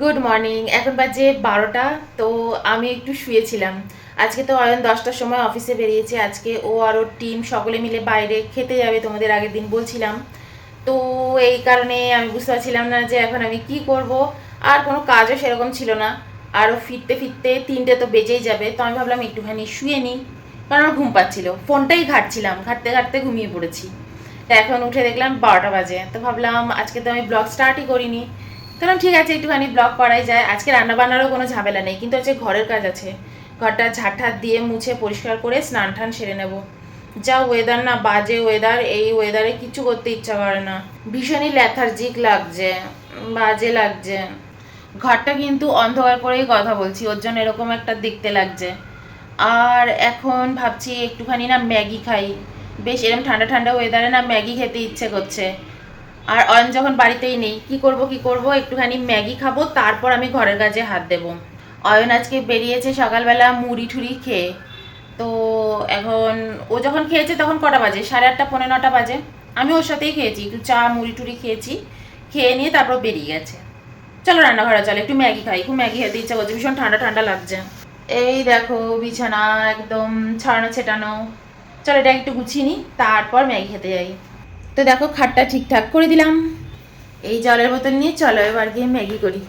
Good morning এখন বাজে বারোটা, তো আমি একটু শুয়েছিলাম। আজকে তো অয়ন দশটার সময় অফিসে বেরিয়েছে। আজকে ও আর ওর টিম সকলে মিলে বাইরে খেতে যাবে তোমাদের আগের দিন বলছিলাম। তো এই কারণে আমি বুঝতে পারছিলাম না যে এখন আমি কি করব। আর কোনো কাজও সেরকম ছিল না। আরও ফিরতে ফিরতে তিনটে তো বেজেই যাবে। তো আমি ভাবলাম একটুখানি শুয়ে নিই। কারণ আমার ঘুম পাচ্ছিল। ফোনটাই ঘাটছিলাম। ঘাটতে ঘাটতে ঘুমিয়ে পড়েছি। তা এখন উঠে দেখলাম বারোটা বাজে। তো ভাবলাম আজকে তো আমি ব্লগ স্টার্টই করিনি। কারণ ঠিক আছে, একটুখানি ব্লগ করাই যায়। আজকে রান্না বান্নারও কোনো ঝামেলা নেই, কিন্তু হচ্ছে ঘরের কাজ আছে। ঘরটা ঝাঁটাত দিয়ে মুছে পরিষ্কার করে স্নান টান সেরে নেব। যা ওয়েদার না বাজে ওয়েদার এই ওয়েদারে কিছু করতে ইচ্ছা করে না। ভীষণই ল্যাথার্জিক লাগছে, বাজে লাগছে। ঘরটা কিন্তু অন্ধকার করেই কথা বলছি, ওর জন্য এরকম একটা দেখতে লাগছে। আর এখন ভাবছি একটুখানি না ম্যাগি খাই। বেশ এরকম ঠান্ডা ঠান্ডা ওয়েদারে না ম্যাগি খেতে ইচ্ছে করছে। আর অয়ন যখন বাড়িতেই নেই, কি করব কি করব, একটুখানি ম্যাগি খাব, তারপর আমি ঘরের কাজে হাত দেব। অয়ন আজকে বেরিয়েছে সকালবেলা মুড়ি ঠুড়ি খেয়ে। তো এখন ও যখন খেয়েছে তখন কটা বাজে? সাড়ে আটটা, পৌনে নটা বাজে। আমি ওর সাথেই খেয়েছি, একটু চা, মুড়ি টুড়ি খেয়েছি। খেয়ে নিয়ে তারপর বেরিয়ে গেছে। চলো রান্নাঘরে চলো, একটু ম্যাগি খাই। খুব ম্যাগি খেতে ইচ্ছা করছে, ভীষণ ঠান্ডা ঠান্ডা লাগছে। এই দেখো, বিছানা একদম ছাড়ানো ছেটানো। চলো এটা একটু গুছিয়ে নিই, তারপর ম্যাগি খেতে যাই। তো দেখো খাটটা ঠিকঠাক করে দিলাম। এই জলের বোতল নিয়ে চলো এবার গিয়ে ম্যাগি করি।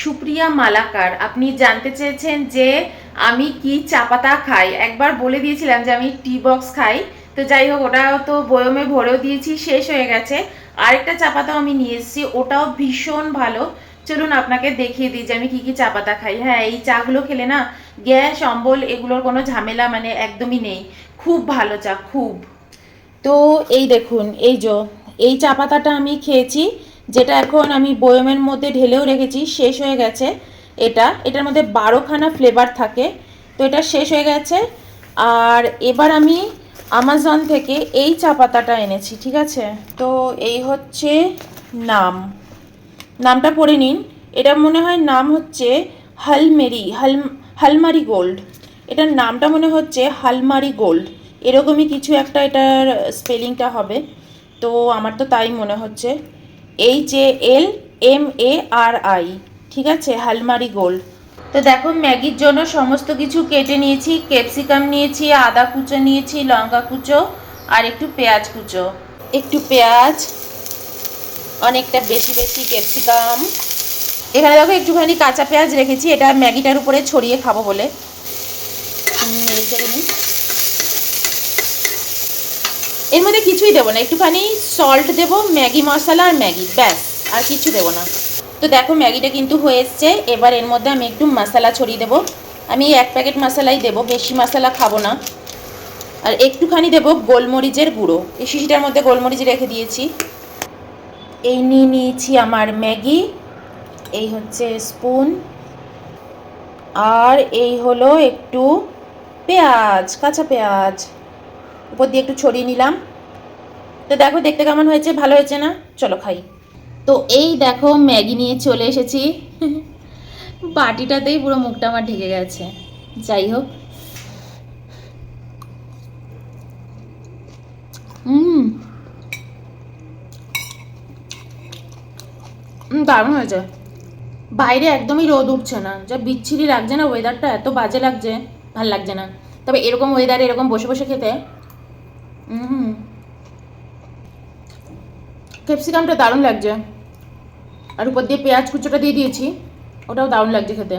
সুপ্রিয়া মালাকার, আপনি জানতে চেয়েছেন যে আমি কি চা পাতা খাই? একবার বলে দিয়েছিলাম যে আমি টি বক্স খাই। তো যাই হোক, ওটাও তো বয়মে ভরেও দিয়েছি, শেষ হয়ে গেছে। আরেকটা চা পাতাও আমি নিয়ে এসেছি, ওটাও ভীষণ ভালো। চলুন আপনাকে দেখিয়ে দিই যে আমি কি কি চা পাতা খাই। হ্যাঁ এই চাগুলো খেলে না গ্যাস, অম্বল এগুলোর কোনো ঝামেলা মানে একদমই নেই। খুব ভালো চা, খুব। তো এই দেখুন, এই যে, এই চা পাতাটা আমি খেয়েছি, যেটা এখন আমি বয়মের মধ্যে ঢেলেও রেখেছি, শেষ হয়ে গেছে এটা। এটার মধ্যে বারোখানা ফ্লেভার থাকে, তো এটা শেষ হয়ে গেছে। আর এবার আমি আমাজন থেকে এই চা পাতাটা এনেছি, ঠিক আছে? তো এই হচ্ছে নাম। নামটা পড়ে নিন। এটা মনে হয় নাম হচ্ছে হালমেরি, হাল, হালমারি গোল্ড। এটার নামটা মনে হচ্ছে হালমারি গোল্ড। এরকমই কিছু একটা এটার স্পেলিংটা হবে। তো আমার তো তাই মনে হচ্ছে। H A L M A R I ঠিক আছে? হালমারি গোল্ড। তো দেখো, ম্যাগির জন্য সমস্ত কিছু কেটে নিয়েছি। ক্যাপসিকাম নিয়েছি, আদা কুচো নিয়েছি, লঙ্কা কুচো আর একটু পেঁয়াজ কুচো। একটু পেঁয়াজ, অনেকটা বেশি বেশি ক্যাপসিকাম। এখানে দেখো, একটুখানি কাঁচা পেঁয়াজ রেখেছি। এটা ম্যাগিটার উপরে ছড়িয়ে খাব বলে। এর মধ্যে কিছুই দেবো না। একটুখানি সল্ট দেবো, ম্যাগি মশলা আর ম্যাগি, ব্যাস, আর কিছু দেবো না। তো দেখো, ম্যাগিটা কিন্তু হয়ে এসছে। এবার এর মধ্যে আমি একটু মশলা ছড়িয়ে দেবো। আমি এক প্যাকেট মশলাই দেবো, বেশি মশলা খাব না। আর একটুখানি দেবো গোলমরিচের গুঁড়ো। এই শিশিটার মধ্যে গোলমরিচ রেখে দিয়েছি। এই নিয়ে নিয়েছি আমার ম্যাগি, এই হচ্ছে স্পুন, আর এই হলো একটু পেঁয়াজ, কাঁচা পেঁয়াজ। উপর দিয়ে একটু ছড়িয়ে নিলাম। তো দেখো, দেখতে কেমন হয়েছে? ভালো হয়েছে না? চলো খাই। তো এই দেখো, ম্যাগি নিয়ে চলে এসেছি। বাটিটাতেই পুরো মুখটা আমার ঢেকে গেছে। যাই হোক। হুম দারুণ হয়েছে। বাইরে একদমই রোদ উঠছে না। যা বিচ্ছিরি লাগছে না ওয়েদারটা এত বাজে লাগছে, ভালো লাগছে না। তবে এরকম ওয়েদারে এরকম বসে বসে খেতে ক্যাপসিকামটা দারুণ লাগছে। আর উপর দিয়ে পেঁয়াজ কুচোটা দিয়ে দিয়েছি, ওটাও দারুণ লাগছে খেতে।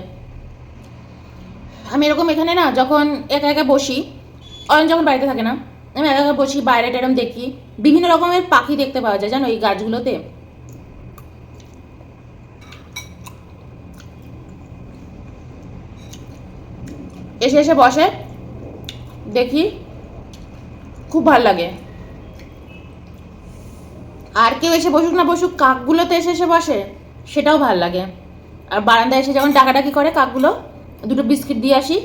আমি এরকম এখানে না যখন একা একা বসি, অয়ন যখন বাড়িতে থাকে না, আমি একা একা বসি, বাইরে টেরম দেখি, বিভিন্ন রকমের পাখি দেখতে পাওয়া যায়, জানো এই গাছগুলোতে? এসে এসে বসে, দেখি খুব ভালো লাগে। আর কেউ এসে বসুক না বসুক কাকগুলো তো এসে এসে বসে, সেটাও ভালো লাগে। আর বারান্দায় এসে যখন ডাকাডাকি করে কাকগুলো, দুটো বিস্কিট দিয়ে আসি।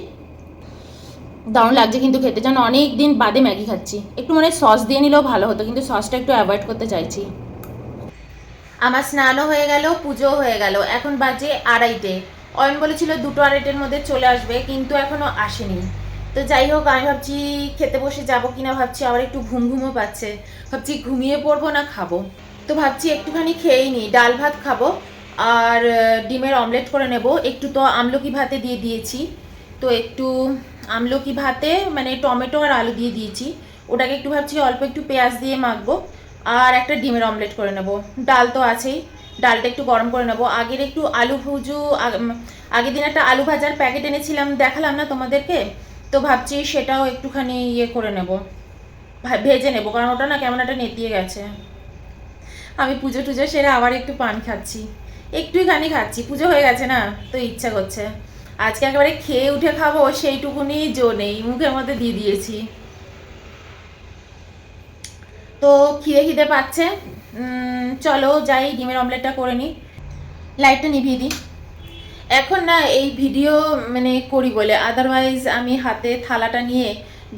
দারুণ লাগছে কিন্তু খেতে। যেন অনেক দিন বাদে ম্যাগি খাচ্ছি। একটু মানে সস দিয়ে নিলেও ভালো হতো, কিন্তু সসটা একটু অ্যাভয়েড করতে চাইছি। আমার স্নানও হয়ে গেল, পুজোও হয়ে গেল। এখন বাজে আড়াইটে। অয়ন বলেছিল দুটো আড়াইটের মধ্যে চলে আসবে, কিন্তু এখনও আসেনি। তো যাই হোক, আমি ভাবছি খেতে বসে যাব কিনা, ভাবছি আবার একটু ঘুম ঘুমও পাচ্ছে। ভাবছি ঘুমিয়ে পড়ব না, খাব। তো ভাবছি একটুখানি খেয়েই নিই, ডাল ভাত খাব আর ডিমের অমলেট করে নেব। একটু তো আমলকি ভাতে দিয়ে দিয়েছি। তো একটু আমলকি ভাতে মানে টমেটো আর আলু দিয়ে দিয়েছি। ওটাকে একটু ভাবছি অল্প একটু পেঁয়াজ দিয়ে মাখবো আর একটা ডিমের অমলেট করে নেব। ডাল তো আছেই, ডালটা একটু গরম করে নেব। আগের একটু আলু ভুজু, আগ- আগের দিন একটা আলু ভাজার প্যাকেট এনেছিলাম, দেখালাম না তোমাদেরকে? তো ভাবছি সেটাও একটুখানি ইয়ে করে নেব। ভেজে নেব, কারণ ওটা না কেমন একটা নেতিয়ে গেছে। আমি পুজো টুজো সেরে আবার একটু পান খাচ্ছি। একটুখানি খাচ্ছি, পুজো হয়ে গেছে না, তো ইচ্ছা করছে। আজকে একেবারে খেয়ে উঠে খাব, সেইটুকুনি জো নেই, মুখের মধ্যে দিয়ে দিয়েছি। তো খিদে খিদে পাচ্ছে চলো যাই, ডিমের অমলেটটা করে নিই লাইটটা নিভিয়ে দিই। এখন না এই ভিডিও মানে করি বলে। আদারওয়াইজ আমি হাতে থালাটা নিয়ে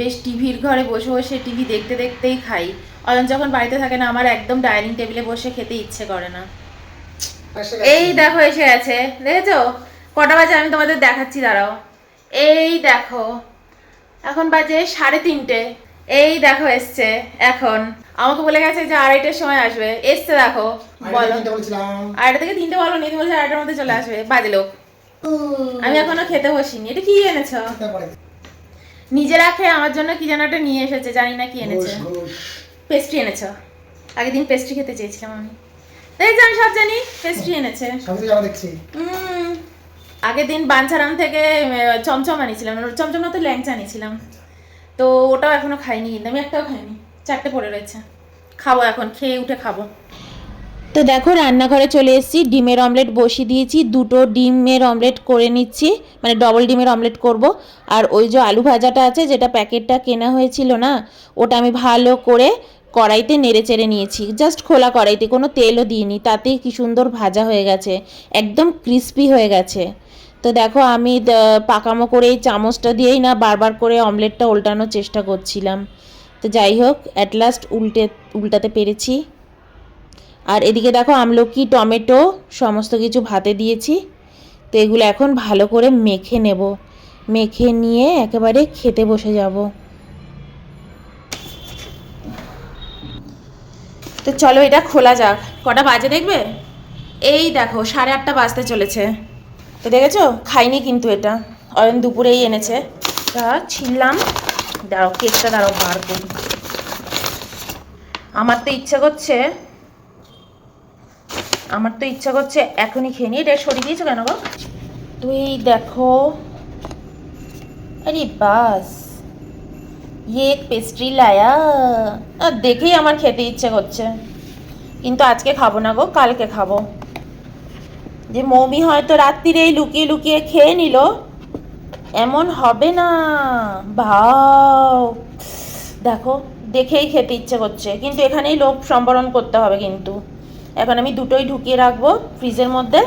বেশ টিভির ঘরে বসে বসে টিভি দেখতে দেখতেই খাই। অয়ন যখন বাড়িতে থাকে না আমার একদম ডাইনিং টেবিলে বসে খেতে ইচ্ছে করে না। এই দেখো এসে গেছে। দেখেছ? কটা বাজে? আমি তোমাদের দেখাচ্ছি দাঁড়াও। এই দেখো এখন বাজে সাড়ে তিনটে। এই দেখো এসছে এখন। আমাকে বলে গেছে যে আড়াইটার সময় আসবে। এসছে দেখো বলো। আড়াইটা থেকে তিনটে বলো নি তুমি বলছো আড়াইটার মধ্যে চলে আসবে। বাজে লোক। আমি এখনও খেতে বসিনি। এটা কি এনেছো? নিজেরা খেয়ে আমার জন্য কি যেন একটা নিয়ে এসেছে জানি না কি এনেছে। পেস্ট্রি এনেছো? আগের দিন পেস্ট্রি খেতে চেয়েছিলাম আমি। দেখছি আমি সব জানি পেস্ট্রি এনেছে। সবই জামা দেখছি। আগের দিন বাঞ্ছারাম থেকে চমচম আনিয়েছিলাম চমচম না তো ল্যাংচা আনিয়েছিলাম তো ওটাও এখনও খাইনি কিন্তু আমি একটাও খাইনি। চারটে পড়ে রয়েছে। খাব এখন খেয়ে উঠে খাব। তো দেখো, রান্নাঘরে চলে এসেছি। ডিমের অমলেট বসিয়ে দিয়েছি। দুটো ডিমের অমলেট করে নিচ্ছি। মানে ডবল ডিমের অমলেট করব। আর ওই যে আলু ভাজাটা আছে, যেটা প্যাকেটটা কেনা হয়েছিল না, ওটা আমি ভালো করে কড়াইতে নেড়ে চেড়ে নিয়েছি। জাস্ট খোলা কড়াইতে, কোনো তেলও দিইনি। তাতেই কি সুন্দর ভাজা হয়ে গেছে। একদম ক্রিস্পি হয়ে গেছে। তো দেখো, আমি পাকামো করে এই চামচটা দিয়েই না, বারবার করে অমলেটটা উল্টানোর চেষ্টা করছিলাম। তো যাই হোক অ্যাট লাস্ট উল্টে, উল্টাতে পেরেছি। আর এদিকে দেখো আমলকি, টমেটো, সমস্ত কিছু ভাতে দিয়েছি। তো এগুলো এখন ভালো করে মেখে নেব। মেখে নিয়ে একেবারে খেতে বসে যাব। তো চলো এটা খোলা যাক। কটা বাজে দেখবে? এই দেখো, সাড়ে আটটা বাজতে চলেছে। তো দেখেছ? খাইনি কিন্তু এটা। অয়ন দুপুরেই এনেছে। তা ছিললাম দাঁড়াও, কেকটা দাঁড়াও, বার করি। আমার তো ইচ্ছা করছে আমার তো ইচ্ছা করছে এখনই খেয়ে নিই। এটা সরিয়ে দিয়েছ কেন গো? তুই দেখো। আরে বাস। ইয়ে পেস্ট্রি, লায়া। দেখেই আমার খেতে ইচ্ছে করছে। কিন্তু আজকে খাব না গো, কালকে খাব। যে মৌমি হয়তো রাত্রিরেই লুকিয়ে লুকিয়ে খেয়ে নিল। এমন হবে না। ভাও। দেখো, দেখেই খেতে ইচ্ছে করছে। কিন্তু এখানেই লোক সম্বরণ করতে হবে কিন্তু। এখন আমি দুটোই ঢুকিয়ে রাখব ফ্রিজের মধ্যে।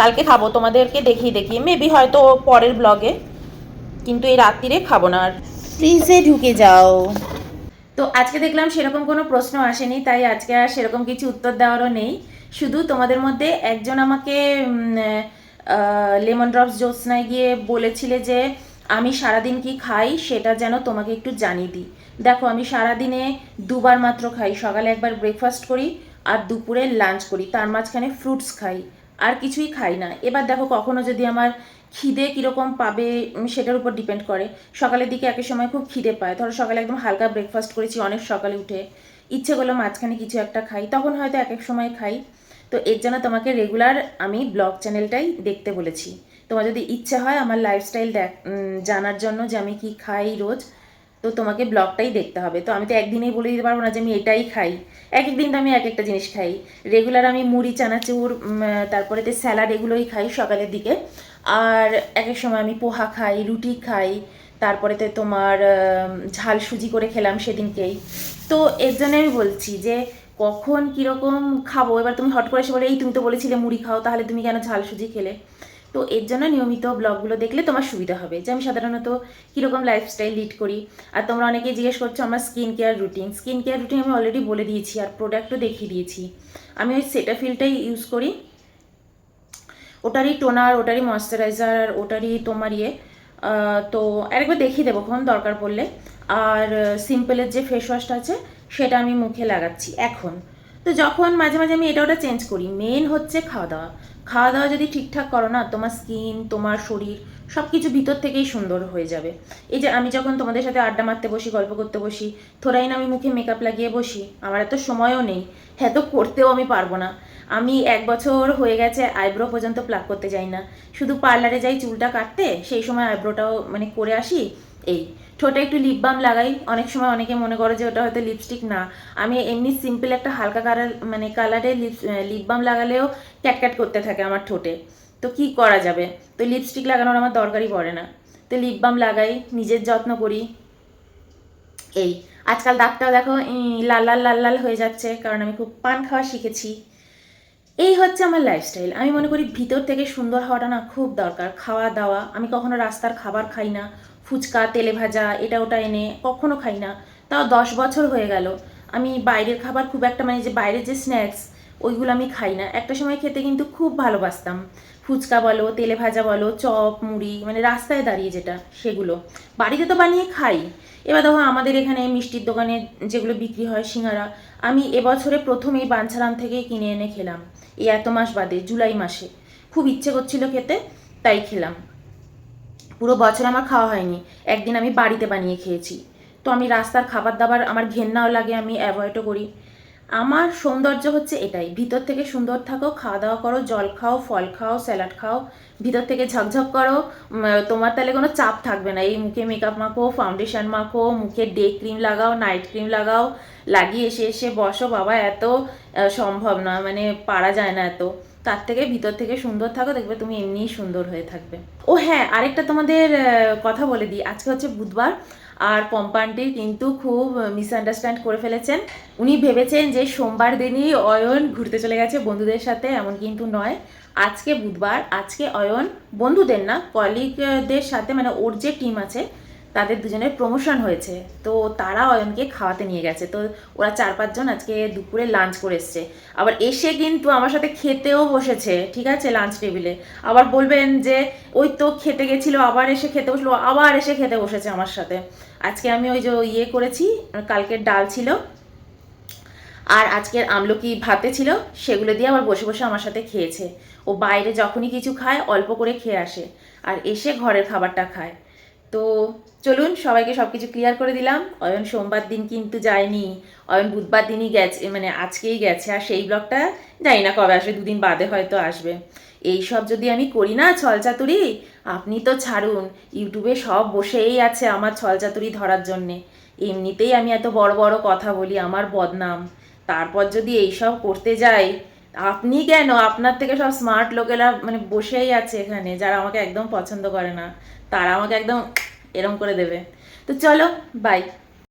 কালকে খাব তোমাদেরকে দেখিয়ে দেখিয়ে। মেবি হয়তো পরের ব্লগে। কিন্তু এই রাত্রিরে খাব না আর। ফ্রিজে ঢুকে যাও। তো আজকে দেখলাম সেরকম কোনো প্রশ্ন আসেনি তাই আজকে আর সেরকম কিছু উত্তর দেওয়ারও নেই। শুধু তোমাদের মধ্যে একজন আমাকে লেমন ড্রপস জ্যোৎস্নায় গিয়ে বলেছিলে যে আমি সারাদিন কি খাই সেটা যেন তোমাকে একটু জানিয়ে দিই। দেখো আমি সারাদিনে দুবার মাত্র খাই। সকালে একবার ব্রেকফাস্ট করি আর দুপুরে লাঞ্চ করি, তার মাঝখানে ফ্রুটস খাই, আর কিছুই খাই না। এবার দেখো কখনো যদি আমার খিদে কীরকম পাবে সেটার উপর ডিপেন্ড করে। সকালের দিকে একের সময় খুব খিদে পায়। ধরো সকালে একদম হালকা ব্রেকফাস্ট করেছি, অনেক সকালে উঠে। ইচ্ছে করল মাঝখানে কিছু একটা খাই, তখন হয়তো এক এক সময় খাই। তো এর জন্য তোমাকে রেগুলার আমি ব্লগ চ্যানেলটাই দেখতে বলেছি। তোমার যদি ইচ্ছে হয় আমার লাইফস্টাইল দেখ জানার জন্য যে আমি কি খাই রোজ তো তোমাকে ব্লগটাই দেখতে হবে। তো আমি তো একদিনেই বলে দিতে পারব না যে আমি এটাই খাই। এক এক দিন তো আমি এক একটা জিনিস খাই। রেগুলার আমি মুড়ি, চানাচুর তারপরে তো স্যালাড এগুলোই খাই সকালের দিকে। আর এক এক সময় আমি পোহা খাই, রুটি খাই তারপরেতে তোমার ঝাল সুজি করে খেলাম সেদিনকেই। তো এর জন্য আমি বলছি যে কখন কীরকম খাব? এবার তুমি হট করে এসে বলে, এই তুমি তো বলেছিলে মুড়ি খাও, তাহলে তুমি কেন ঝাল সুজি খেলে? তো এর জন্য নিয়মিত ব্লগগুলো দেখলে তোমার সুবিধা হবে যে আমি সাধারণত কীরকম লাইফস্টাইল লিড করি। আর তোমরা অনেকেই জিজ্ঞেস করছ আমার skin care routine skin care routine আমি অলরেডি বলে দিয়েছি আর প্রোডাক্টও দেখিয়ে দিয়েছি। আমি ওই সেটাফিলটাই ইউজ করি। ওটারই টোনার ওটারই ময়শ্চারাইজার আর ওটারই তোমার ইয়ে তো আরেকবার দেখিয়ে দেবো কখন দরকার পড়লে। আর সিম্পলের যে ফেস ওয়াশটা আছে, সেটা আমি মুখে লাগাচ্ছি এখন। তো যখন মাঝে মাঝে আমি এটা ওটা চেঞ্জ করি মেন হচ্ছে খাওয়া দাওয়া। খাওয়া দাওয়া যদি ঠিকঠাক করো না, তোমার স্কিন তোমার শরীর সব কিছু ভিতর থেকেই সুন্দর হয়ে যাবে। এই যে আমি যখন তোমাদের সাথে আড্ডা মারতে বসি, গল্প করতে বসি থোড়াই না আমি মুখে মেকআপ লাগিয়ে বসি, আমার এত সময়ও নেই। হ্যাঁ তো করতেও আমি পারব না। আমি এক বছর হয়ে গেছে আইব্রো পর্যন্ত প্লাক করতে যাই না। শুধু পার্লারে যাই চুলটা কাটতে, সেই সময় আইব্রোটাও মানে করে আসি। এই, ঠোঁটে একটু লিপ বাম লাগাই। অনেক সময় অনেকে মনে করে যে ওটা হয়তো লিপস্টিক না। আমি এমনি সিম্পল একটা হালকা কালার মানে কালারে লিপ লিপ বাম লাগালেও ক্যাটক্যাট করতে থাকে আমার ঠোঁটে। তো কি করা যাবে? তো লিপস্টিক লাগানোর আমার দরকারই পড়ে না। তো লিপ বাম লাগাই, নিজের যত্ন করি। এই, আজকাল দাঁতটাও দেখো লাল লাল লাল লাল হয়ে যাচ্ছে, কারণ আমি খুব পান খাওয়া শিখেছি। এই হচ্ছে আমার লাইফস্টাইল আমি মনে করি ভিতর থেকে সুন্দর হওয়াটা না খুব দরকার। খাওয়া দাওয়া, আমি কখনো রাস্তার খাবার খাই না। ফুচকা, তেলে ভাজা, এটা ওটা এনে কখনো খাই না। তাও দশ বছর হয়ে গেল। আমি বাইরের খাবার খুব একটা মানে যে বাইরের যে স্ন্যাক্স ওইগুলো আমি খাই না। একটা সময় খেতে কিন্তু খুব ভালোবাসতাম। ফুচকা বলো, তেলে ভাজা বলো, চপ, মুড়ি মানে রাস্তায় দাঁড়িয়ে যেটা, সেগুলো। বাড়িতে তো বানিয়ে খাই। এবার দেখো আমাদের এখানে মিষ্টির দোকানে যেগুলো বিক্রি হয় সিঙ্গারা, আমি এবছরে প্রথম এই বাঞ্ছারাম থেকেই কিনে এনে খেলাম। এই এত মাস বাদে, জুলাই মাসে। খুব ইচ্ছে করছিল খেতে, তাই খেলাম। পুরো বছর আমার খাওয়া হয়নি। একদিন আমি বাড়িতে বানিয়ে খেয়েছি। তো আমি রাস্তার খাবার দাবার, আমার ঘেন্নাও লাগে, আমি অ্যাভয়েডও করি। আমার সৌন্দর্য হচ্ছে এটাই। ভিতর থেকে সুন্দর থাকো, খাওয়া দাওয়া করো, জল খাও, ফল খাও, স্যালাড খাও। ভিতর থেকে ঝকঝক করো। তোমার তাহলে কোনো চাপ থাকবে না। এই মুখে মেকআপ মাখো ফাউন্ডেশন মাখো, মুখে ডে ক্রিম লাগাও নাইট ক্রিম লাগাও। লাগিয়ে এসে এসে বসো, বাবা, এত সম্ভব না। মানে পারা যায় না এত। তার থেকে ভিতর থেকে সুন্দর থাকো, দেখবে তুমি এমনিই সুন্দর হয়ে থাকবে। ও হ্যাঁ আরেকটা তোমাদের কথা বলে দিই। আজকে হচ্ছে বুধবার, আর পম্পানটি কিন্তু খুব মিসআন্ডারস্ট্যান্ড করে ফেলেছেন। উনি ভেবেছেন যে সোমবার দিনই অয়ন ঘুরতে চলে গেছে বন্ধুদের সাথে, এমন কিন্তু নয়। আজকে বুধবার, আজকে অয়ন বন্ধুদের না কলিগদের সাথে মানে ওর যে টিম আছে তাদের দুজনের প্রমোশন হয়েছে। তো তারা অয়নকে খাওয়াতে নিয়ে গেছে। তো ওরা চার পাঁচজন আজকে দুপুরে লাঞ্চ করে এসছে। আবার এসে কিন্তু আমার সাথে খেতেও বসেছে, ঠিক আছে লাঞ্চ টেবিলে আবার বলবেন যে, ওই তো খেতে গেছিল, আবার এসে খেতে বসল, আবার এসে খেতে বসেছে আমার সাথে। আজকে আমি ওই যে ইয়ে করেছি, কালকের ডাল ছিল, আর আজকের আমলকি ভাতে ছিল, সেগুলো দিয়ে আবার বসে বসে আমার সাথে খেয়েছে। ও বাইরে যখনই কিছু খায়, অল্প করে খেয়ে আসে। আর এসে ঘরের খাবারটা খায়। তো চলুন সবাইকে সব কিছু ক্লিয়ার করে দিলাম। অয়ন সোমবার দিন কিন্তু যায়নি। অয়ন বুধবার দিনই গেছে মানে আজকেই গেছে, আর সেই ব্লগটা জানি না কবে আসবে, দুদিন বাদে হয়তো আসবে। এই সব যদি আমি করি না ছলচাতুরি আপনি তো ছাড়ুন। ইউটিউবে সব বসেই আছে আমার ছলচাতুরি ধরার জন্যে। এমনিতেই আমি এত বড় বড় কথা বলি, আমার বদনাম। তারপর যদি এইসব করতে যাই আপনি কেন? আপনার থেকে সব স্মার্ট লোকেরা মানে বসেই আছে এখানে, যারা আমাকে একদম পছন্দ করে না, তারা আমাকে একদম এরম করে দেবে। তো চলো বাই